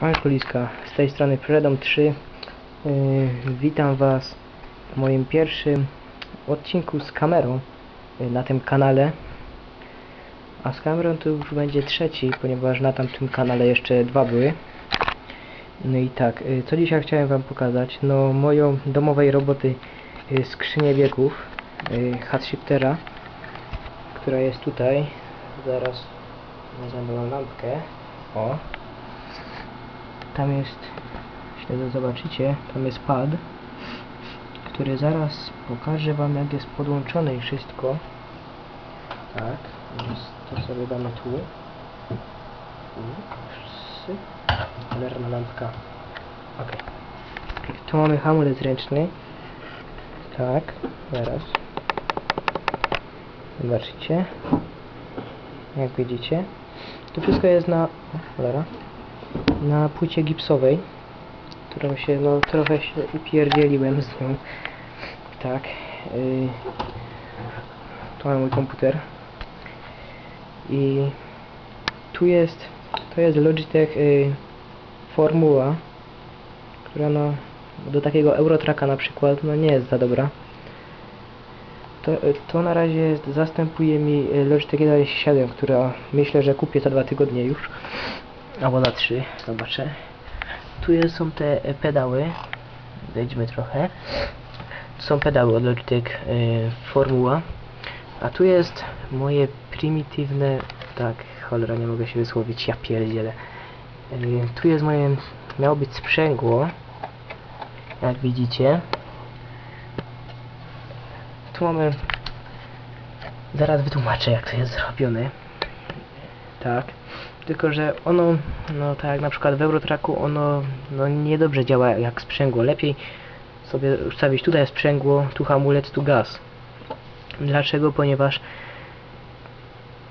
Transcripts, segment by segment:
Alkoholiska, z tej strony Predom 3 yy, Witam Was w moim pierwszym odcinku z kamerą yy, na tym kanale. A z kamerą to już będzie trzeci, ponieważ na tamtym kanale jeszcze dwa były. No i tak, yy, co dzisiaj chciałem Wam pokazać? No moją domowej roboty yy, skrzynię wieków yy, Hatshiftera która jest tutaj. Zaraz zamknę lampkę. O tam jest, jeśli to zobaczycie, tam jest pad, który zaraz pokażę Wam jak jest podłączony i wszystko. Tak, to sobie damy tu. Cholerna lampka. Ok. Tu mamy hamulec ręczny. Tak, zaraz. Zobaczycie. Jak widzicie. To wszystko jest na... Cholera na płycie gipsowej, którą się, no trochę się upierdzieliłem z nią. Tak. Yy, to mam mój komputer. I tu jest, to jest Logitech yy, Formuła, która no do takiego Eurotraka na przykład, no nie jest za dobra. To, to na razie zastępuje mi Logitech 1.7, która myślę, że kupię za dwa tygodnie już albo na 3, zobaczę. Tu są te e, pedały. Wejdźmy trochę. Tu są pedały od Logitech y, Formuła. A tu jest moje prymitywne... Tak, cholera, nie mogę się wysłowić, ja pierdzielę. Y, tu jest moje... Miało być sprzęgło. Jak widzicie. Tu mamy... Zaraz wytłumaczę, jak to jest zrobione. Tak tylko że ono, no tak jak na przykład w Eurotraku, ono no niedobrze działa jak sprzęgło. Lepiej sobie ustawić tutaj sprzęgło, tu hamulec, tu gaz. Dlaczego? Ponieważ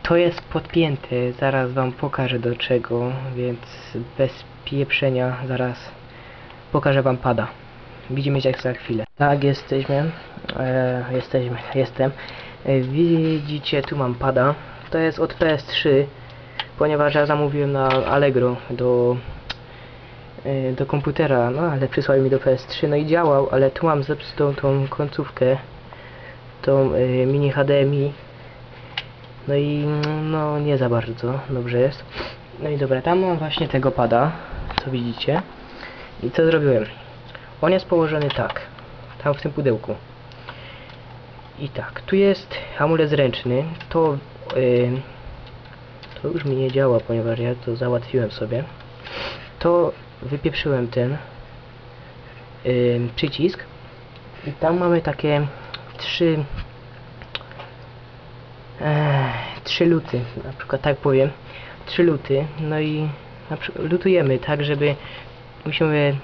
to jest podpięte, zaraz wam pokażę do czego, więc bez pieprzenia zaraz pokażę wam pada. Widzimy się za chwilę. Tak, jesteśmy, e, jesteśmy, jestem. E, widzicie, tu mam pada. To jest od PS3 ponieważ ja zamówiłem na Allegro do yy, do komputera, no ale przysłali mi do PS3, no i działał, ale tu mam zepsutą tą końcówkę, tą yy, mini HDMI, no i no nie za bardzo dobrze jest. No i dobra, tam mam właśnie tego pada, co widzicie. I co zrobiłem? On jest położony tak, tam w tym pudełku. I tak, tu jest hamulec ręczny, to yy, to już mi nie działa, ponieważ ja to załatwiłem sobie. To wypieprzyłem ten yy, przycisk i tam mamy takie trzy e, trzy luty, na przykład tak powiem, trzy luty, no i na przykład lutujemy tak, żeby musimy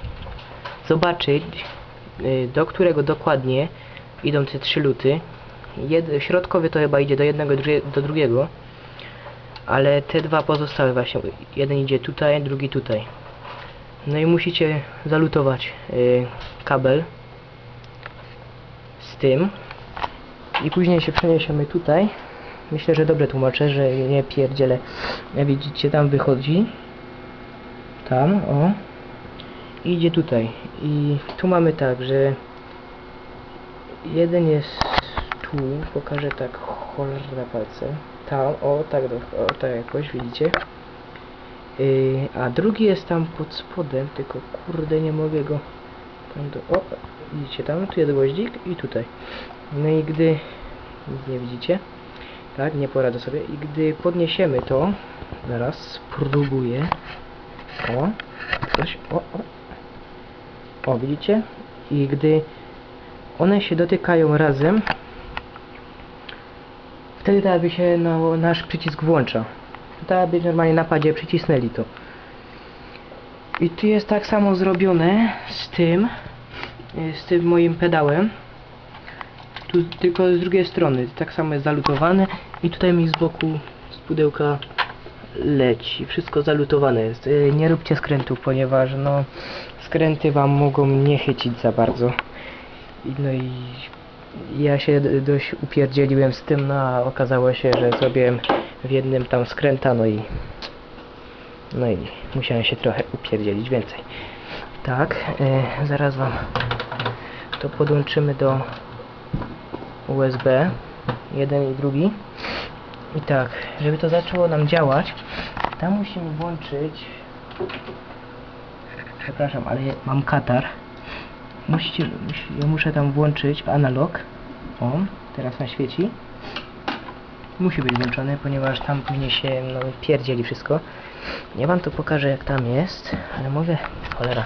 zobaczyć yy, do którego dokładnie idą te trzy luty. Jed środkowy to chyba idzie do jednego do drugiego ale te dwa pozostałe właśnie, jeden idzie tutaj, drugi tutaj. No i musicie zalutować yy, kabel z tym i później się przeniesiemy tutaj. Myślę, że dobrze tłumaczę, że nie pierdzielę. Widzicie, tam wychodzi. Tam, o. I idzie tutaj. I tu mamy tak, że jeden jest tu, pokażę tak cholerne palce tam, o tak, o tak jakoś, widzicie? Yy, a drugi jest tam pod spodem, tylko kurde nie mogę go tam do, o, widzicie tam, tu jest gwoździk i tutaj. No i gdy, nie widzicie? Tak, nie poradzę sobie. I gdy podniesiemy to, zaraz spróbuję. O, coś, o, o. O, widzicie? I gdy one się dotykają razem, Wtedy tak by się no, nasz przycisk włącza. Tak by normalnie na przycisnęli to. I tu jest tak samo zrobione z tym, y, z tym moim pedałem. Tu tylko z drugiej strony, tak samo jest zalutowane i tutaj mi z boku z pudełka leci. Wszystko zalutowane jest. Y, nie róbcie skrętów, ponieważ no skręty wam mogą nie chycić za bardzo. No i ja się dość upierdzieliłem z tym, no a okazało się, że zrobiłem w jednym tam skręta, no i No i musiałem się trochę upierdzielić więcej. Tak, e, zaraz wam to podłączymy do USB. Jeden i drugi. I tak, żeby to zaczęło nam działać, tam musimy włączyć. Przepraszam, ale mam katar. Musicie, musi- ja muszę tam włączyć analog. O, teraz na świeci. Musi być włączony, ponieważ tam później się no, pierdzieli wszystko. Ja wam to pokażę jak tam jest, ale mówię, cholera.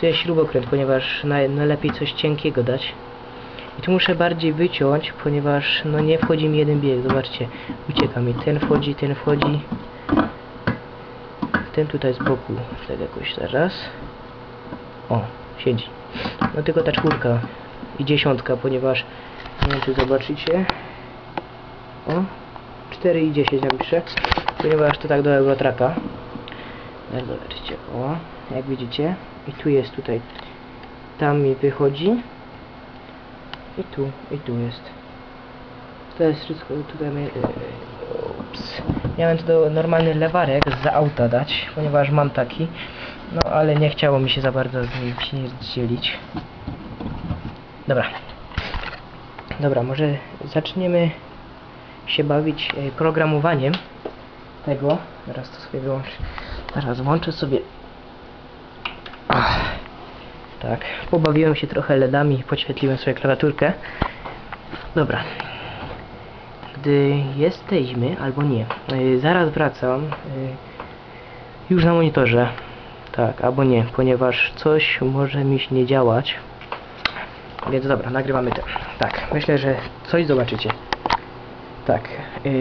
Tu jest śrubokręt, ponieważ naj, najlepiej coś cienkiego dać. I tu muszę bardziej wyciąć, ponieważ no nie wchodzi mi jeden bieg, zobaczcie. Ucieka mi, ten wchodzi, ten wchodzi. Ten tutaj z boku, tak jakoś zaraz. O, siedzi. No tylko ta czwórka i dziesiątka, ponieważ nie wiem czy zobaczycie. O, 4 i 10 napiszę, ponieważ to tak do Eurotraka. Jak zobaczycie, o, jak widzicie. I tu jest tutaj, tam mi wychodzi. I tu, i tu jest. To jest wszystko tutaj. My, ups. Miałem do normalny lewarek za auta dać, ponieważ mam taki. No ale nie chciało mi się za bardzo z nim dzielić. Dobra. Dobra, może zaczniemy się bawić e, programowaniem tego. Teraz to sobie wyłączę. Teraz włączę sobie. Ach. Tak, pobawiłem się trochę LEDami, podświetliłem sobie klawiaturkę. Dobra. Gdy jesteśmy, albo nie, yy, zaraz wracam. Yy, już na monitorze. Tak, albo nie, ponieważ coś może mi się nie działać. Więc dobra, nagrywamy to. Tak, myślę, że coś zobaczycie. Tak. Yy,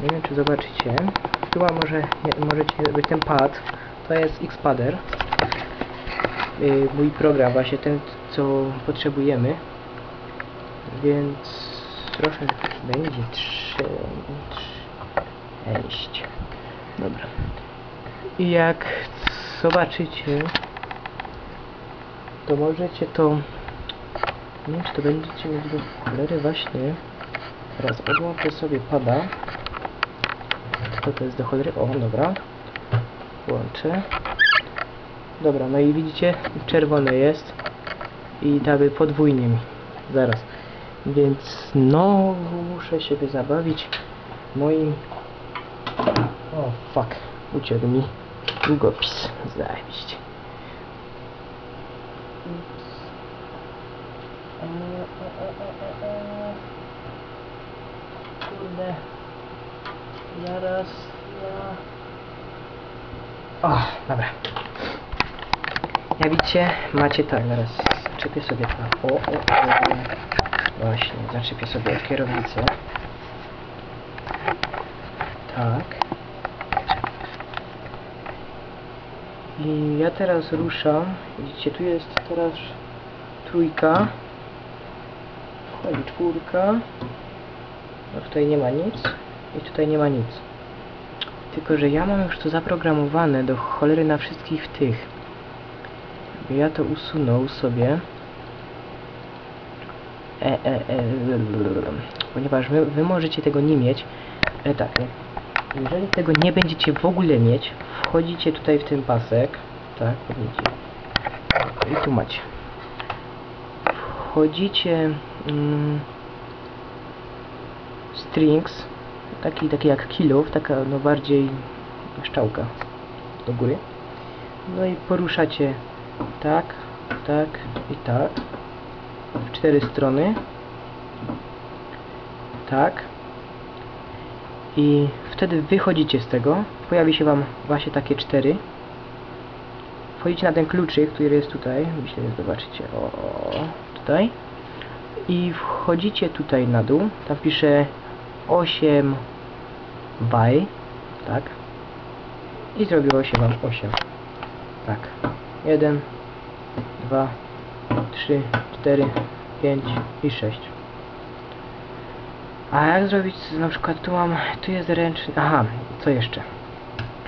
nie wiem, czy zobaczycie. Ma może, nie, możecie być ten pad. To jest Xpader. Yy, mój program, właśnie ten, co potrzebujemy. Więc trochę będzie trzęść. Dobra. I jak zobaczycie, to możecie to... Nie wiem, czy to będziecie mieć do cholery właśnie. Teraz odłączę sobie pada. To to jest do cholery. O, dobra. Włączę. Dobra, no i widzicie, czerwone jest. I by podwójnie mi. Zaraz. Więc znowu muszę się zabawić moim... O, fuck. Uciekł mi długopis. Zajebiście. Kurde. Zaraz. Ja... O, dobra. Jak widzicie, macie tak, zaraz zaczepię sobie to. O, o, o. Właśnie, zaczepię sobie kierownicę. Tak. I ja teraz ruszam. Widzicie, tu jest teraz trójka. Wchodzi czwórka. No tutaj nie ma nic. I tutaj nie ma nic. Tylko, że ja mam już to zaprogramowane do cholery na wszystkich tych. Ja to usunął sobie. E, e, e, ponieważ wy, wy możecie tego nie mieć. E, tak. Jeżeli tego nie będziecie w ogóle mieć, wchodzicie tutaj w ten pasek. Tak, widzicie. I tu macie. Wchodzicie mm, strings, taki, taki jak kilów, taka no bardziej szczałka do góry. No i poruszacie tak, tak i tak w cztery strony. Tak. I wtedy wychodzicie z tego. Pojawi się wam właśnie takie cztery. Wchodzicie na ten kluczyk, który jest tutaj. Myślę, że zobaczycie. O, tutaj. I wchodzicie tutaj na dół. Tam pisze 8 by. Tak. I zrobiło się wam 8. Tak. 1, 2, 3, 4, 5 i 6. A jak zrobić, na przykład tu mam, tu jest ręczny, aha, co jeszcze?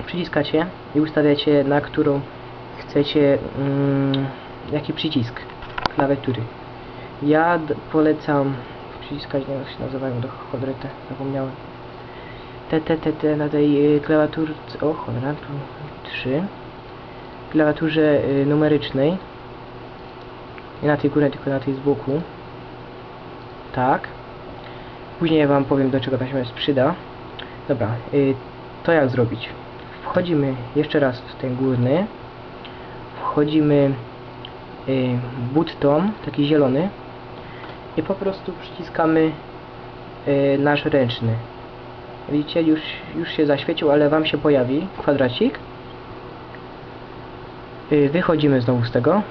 Przyciskacie i ustawiacie na którą chcecie, mm, jaki przycisk klawiatury. Ja polecam przyciskać, nie wiem jak się nazywają, do cholery te, zapomniałem. te, te, te, te na tej y, klawiaturze, o cholera, tu 3, klawiaturze y, numerycznej, nie na tej górze, tylko na tej z boku, tak, później wam powiem do czego ta się przyda, dobra, y, to jak zrobić, wchodzimy jeszcze raz w ten górny, wchodzimy y, button, taki zielony i po prostu przyciskamy y, nasz ręczny. Widzicie, już, już się zaświecił, ale Wam się pojawi kwadracik. Y, wychodzimy znowu z tego.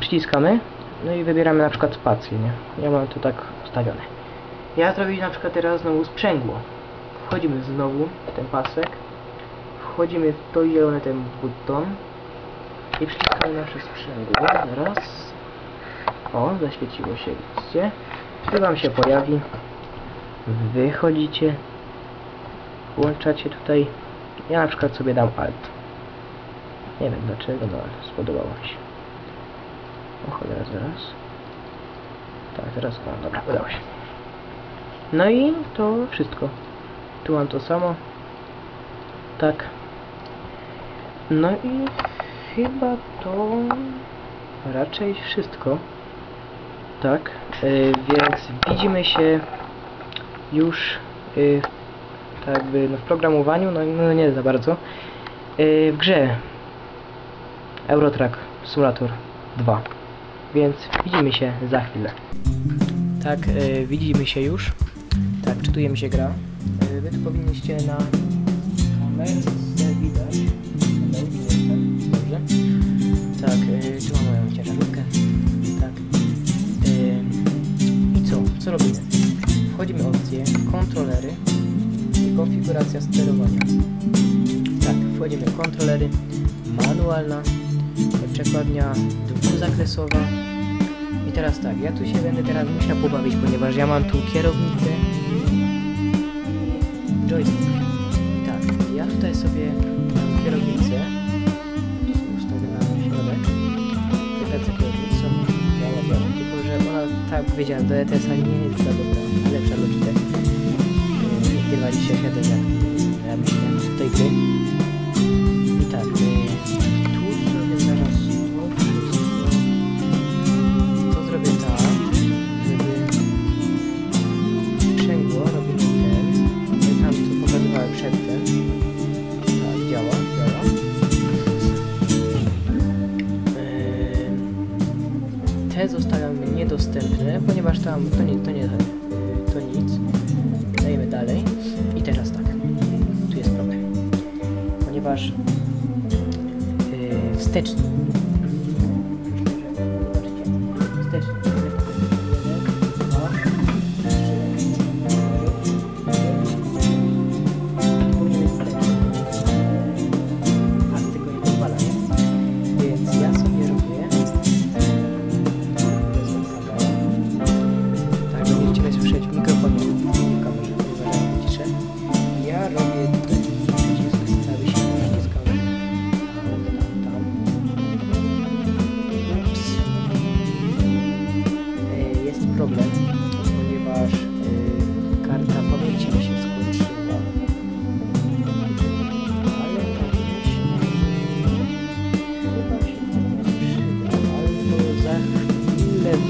Przyciskamy. No i wybieramy na przykład spację, nie? Ja mam to tak ustawione. Ja zrobię na przykład teraz znowu sprzęgło. Wchodzimy znowu w ten pasek. Wchodzimy w to zielone ten buton. I przyciskamy nasze sprzęgło. Raz. O, zaświeciło się, widzicie? Gdy Wam się pojawi, wychodzicie, włączacie tutaj. Ja na przykład sobie dam Alt. Nie wiem dlaczego, no ale spodobało mi się. O cholera, zaraz. Tak, teraz, o, dobra, udało się. No i to wszystko. Tu mam to samo. Tak. No i chyba to raczej wszystko. Tak, y, więc widzimy się już y, tak jakby no, w programowaniu, no, no nie za bardzo, y, w grze Eurotrack Simulator 2. Więc widzimy się za chwilę. Tak, y, widzimy się już. Tak, czytuje mi się gra. Y, wy tu powinniście na kamerce widać. Dobrze. Tak, y, tu mam moją ciężarówkę. Tak. I co? Co robimy? Wchodzimy w opcje, kontrolery i konfiguracja sterowania. Tak, wchodzimy w kontrolery, manualna, przekładnia dwuzakresowa. I teraz tak, ja tu się będę teraz musiał pobawić, ponieważ ja mam tu kierownicę joystick. Tak, ja tutaj sobie mam kierownicę. Ustawię na środek. Lecę kierownicą. Działa, działa. Tylko, że ona, tak jak powiedziałem, do ETS-a nie jest za dobra. Lepsza Logitech. Yy, 27 jak ja z tej gry.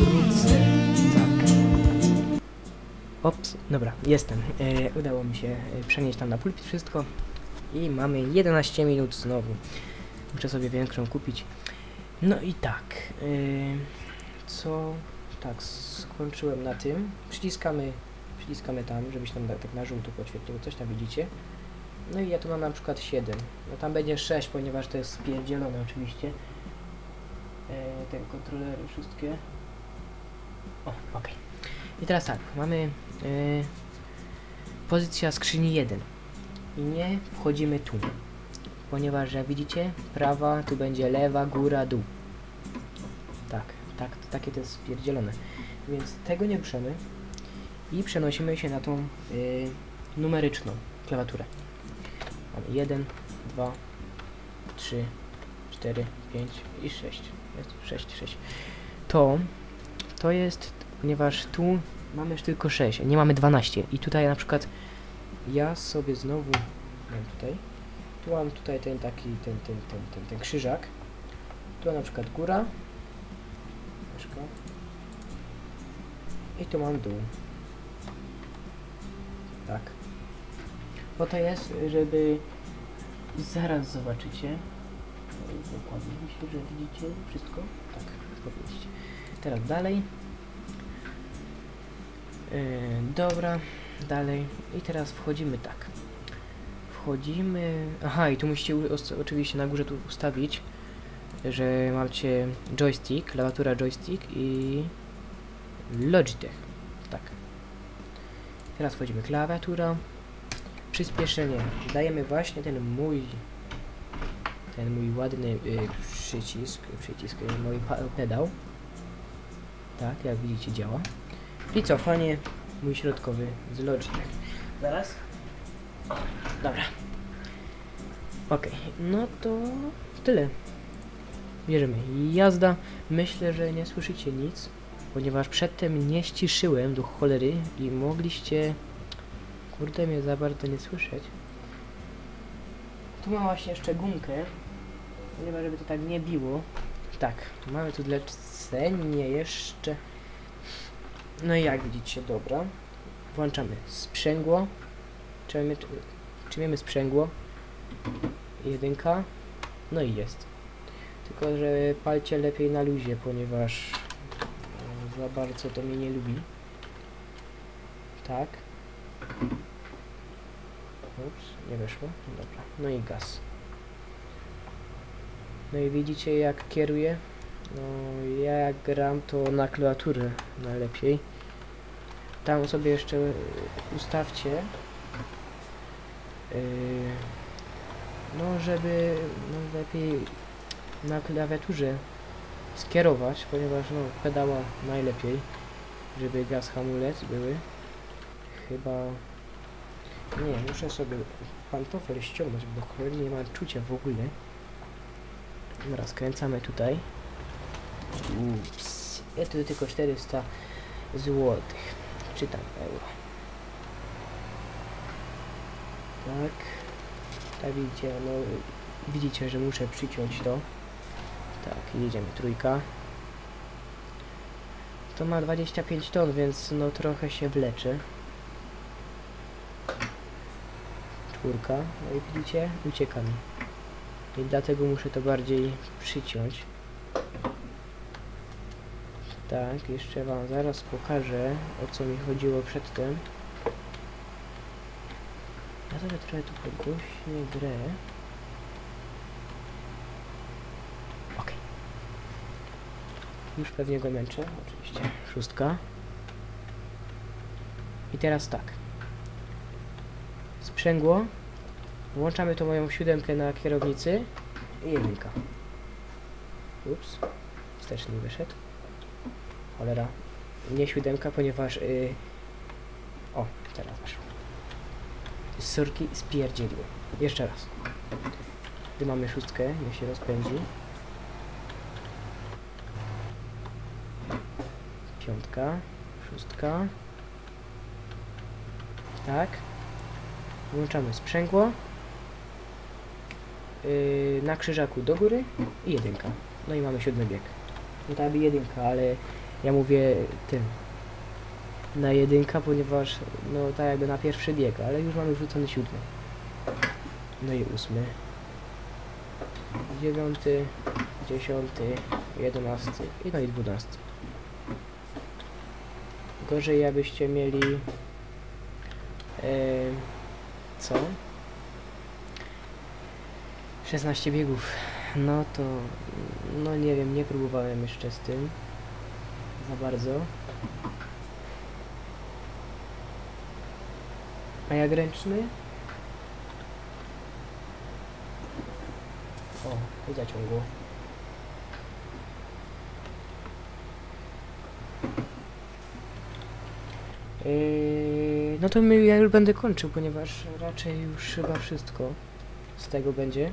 Wrócę. Tak. Ops, dobra, jestem. E, udało mi się e, przenieść tam na pulpit wszystko i mamy 11 minut znowu. Muszę sobie większą kupić. No i tak, e, co, tak, skończyłem na tym. Przyciskamy, przyciskamy tam, żeby się tam tak na żółto podświetliło, coś tam widzicie. No i ja tu mam na przykład 7. No tam będzie 6, ponieważ to jest spierdzielone oczywiście. E, te kontrolery wszystkie. O, okej. I teraz tak, mamy y, pozycja skrzyni 1 i nie wchodzimy tu, ponieważ jak widzicie, prawa, tu będzie lewa, góra, dół. Tak, tak, takie to jest spierdzielone. Więc tego nie ruszamy i przenosimy się na tą y, numeryczną klawiaturę. Mamy 1, 2, 3, 4, 5 i 6. Jest 6, 6. To, to jest ponieważ tu mamy już tylko 6, nie mamy 12 i tutaj na przykład ja sobie znowu mam tutaj, tu mam tutaj ten taki, ten, ten, ten, ten, ten krzyżak, tu na przykład góra, i tu mam dół. Tak. Po to jest, żeby zaraz zobaczycie. Dokładnie myślę, że widzicie wszystko. Tak, powinniście. Teraz dalej. Yy, dobra, dalej. I teraz wchodzimy tak. Wchodzimy. Aha, i tu musicie oczywiście na górze tu ustawić, że macie joystick, klawiatura joystick i Logitech. Tak. Teraz wchodzimy klawiatura. Przyspieszenie. Dajemy właśnie ten mój ten mój ładny y, przycisk, przycisk, y, mój pedał. Tak, jak widzicie działa. I cofanie, mój środkowy z Logitech. Zaraz. O, dobra. Okej, no to tyle. Bierzemy. Jazda. Myślę, że nie słyszycie nic, ponieważ przedtem nie ściszyłem do cholery i mogliście kurde mnie za bardzo nie słyszeć. Tu mam właśnie jeszcze gumkę, ponieważ żeby to tak nie biło. Tak, mamy tu zlecenie jeszcze. No i jak widzicie, dobra. Włączamy sprzęgło. Czymy, czymiemy sprzęgło. Jedynka. No i jest. Tylko, że palcie lepiej na luzie, ponieważ e, za bardzo to mnie nie lubi. Tak. Ups, nie weszło. Dobra. No i gaz. No i widzicie jak kieruję? No ja jak gram to na klawiaturę najlepiej. Tam sobie jeszcze ustawcie yy, no żeby no, lepiej na klawiaturze skierować, ponieważ no pedała najlepiej, żeby gaz hamulec były. Chyba nie, muszę sobie pantofel ściągnąć, bo nie mam czucia w ogóle. Dobra, skręcamy tutaj. Ups. Ja tu tylko 400 złotych. Czy tam euro. Tak. Tak widzicie, no widzicie, że muszę przyciąć to. Tak, jedziemy trójka. To ma 25 ton, więc no trochę się wlecze. Czwórka, no i widzicie, ucieka mi. I dlatego muszę to bardziej przyciąć. Tak, jeszcze wam zaraz pokażę, o co mi chodziło przedtem. Ja sobie trochę tu pogłośnię grę. Okej. Już pewnie go męczę, oczywiście. Szóstka. I teraz tak. Sprzęgło. Włączamy tą moją siódemkę na kierownicy. I jedynka. Ups. Wsteczny wyszedł. Cholera. Nie siódemka, ponieważ... Yy... O, teraz weszło. Sorki spierdzieliły. Jeszcze raz. Gdy mamy szóstkę, niech się rozpędzi. Piątka, szóstka. Tak. Włączamy sprzęgło. Yy, na krzyżaku do góry i jedynka. No i mamy siódmy bieg. No to aby jedynka, ale ja mówię tym. Na jedynka, ponieważ no tak jakby na pierwszy bieg, ale już mamy wrzucony siódmy. No i ósmy. Dziewiąty, dziesiąty, jedenasty i no i dwunasty. Gorzej abyście mieli e, co? 16 biegów. No to no nie wiem, nie próbowałem jeszcze z tym za bardzo. A jak ręczny? O, i zaciągło. Yy, no to my, ja już będę kończył, ponieważ raczej już chyba wszystko z tego będzie.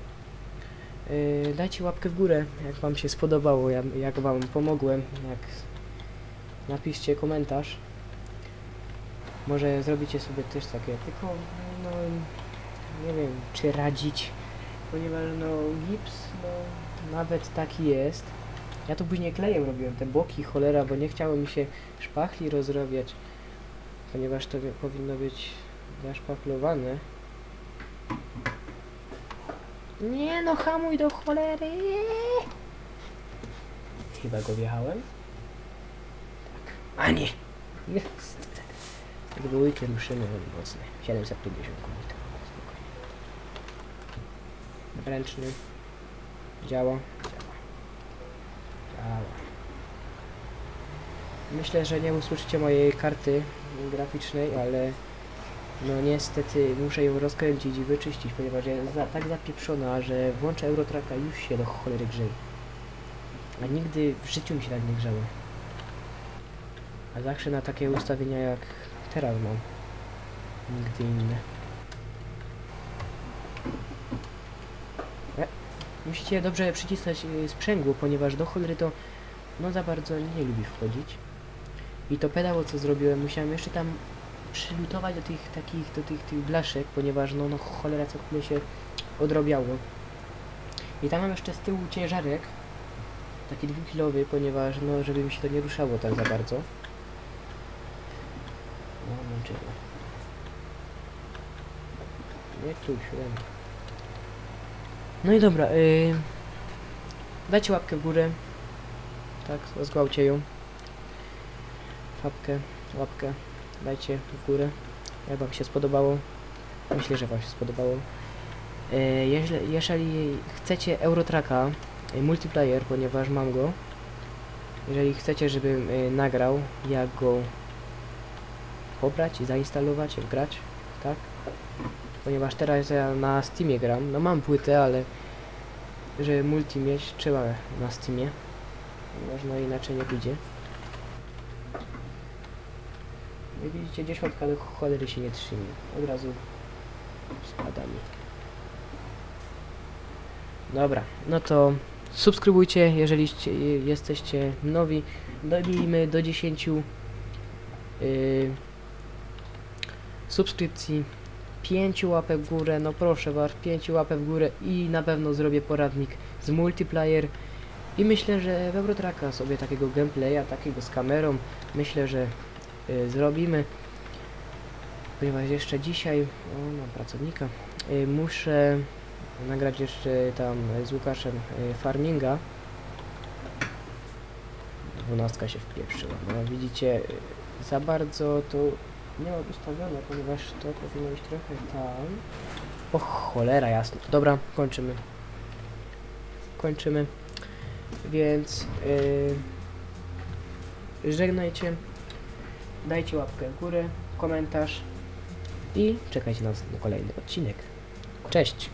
Yy, dajcie łapkę w górę, jak wam się spodobało, jak, wam pomogłem, jak napiszcie komentarz. Może zrobicie sobie też takie, tylko no nie wiem, czy radzić, ponieważ no gips, no nawet taki jest. Ja tu później klejem robiłem te boki, cholera, bo nie chciało mi się szpachli rozrabiać, ponieważ to wi- powinno być zaszpachlowane. Nie no, hamuj do cholery! Chyba go wjechałem. Tak. A nie! Jest! Gdyby weekend muszymy mocny. 750 km. Ręczny. Działa. Działa. Działa. Myślę, że nie usłyszycie mojej karty graficznej, ale no niestety muszę ją rozkręcić i wyczyścić, ponieważ jest za, tak zapieprzona, że włączę Eurotraka już się do cholery grzeje. A nigdy w życiu mi się tak nie grzało. A zawsze na takie ustawienia jak teraz mam. Nigdy inne. E, musicie dobrze przycisnąć y, sprzęgło, ponieważ do cholery to no za bardzo nie lubi wchodzić. I to pedało co zrobiłem, musiałem jeszcze tam przylutować do tych takich, do tych, tych blaszek, ponieważ no, no cholera co chwilę się odrobiało. I tam mam jeszcze z tyłu ciężarek, taki dwukilowy, ponieważ no, żeby mi się to nie ruszało tak za bardzo. No, męczyło. Nie tu, siódemka. No i dobra, yy, dajcie łapkę w górę. Tak, zgwałcie ją. Łapkę, łapkę, dajcie w górę. Jak wam się spodobało. Myślę, że wam się spodobało. Yy, jeżeli, jeżeli chcecie Eurotraka, yy, multiplayer, ponieważ mam go. Jeżeli chcecie, żebym yy, nagrał, jak go pobrać i zainstalować, wgrać, tak? Ponieważ teraz ja na Steamie gram, no mam płytę, ale żeby multi mieć, trzeba na Steamie. No inaczej nie pójdzie. Jak widzicie, dziesiątka do cholery się nie trzyma. Od razu spada mi. Dobra, no to subskrybujcie, jeżeli ście- jesteście nowi. Dobijmy do 10 yy, subskrypcji, 5 łapek w górę, no proszę was, 5 łapek w górę i na pewno zrobię poradnik z multiplayer. I myślę, że w Eurotraka sobie takiego gameplaya, takiego z kamerą, myślę, że zrobimy. Ponieważ jeszcze dzisiaj, o mam pracownika, y, muszę nagrać jeszcze tam z Łukaszem y, farminga. Dwunastka się wpieprzyła. No widzicie, y, za bardzo to nie mam ustawione, ponieważ to powinno być trochę tam. O cholera jasno. Dobra, kończymy. Kończymy. Więc yy, żegnajcie. Dajcie łapkę w górę, komentarz i czekajcie na, kolejny odcinek. Cześć!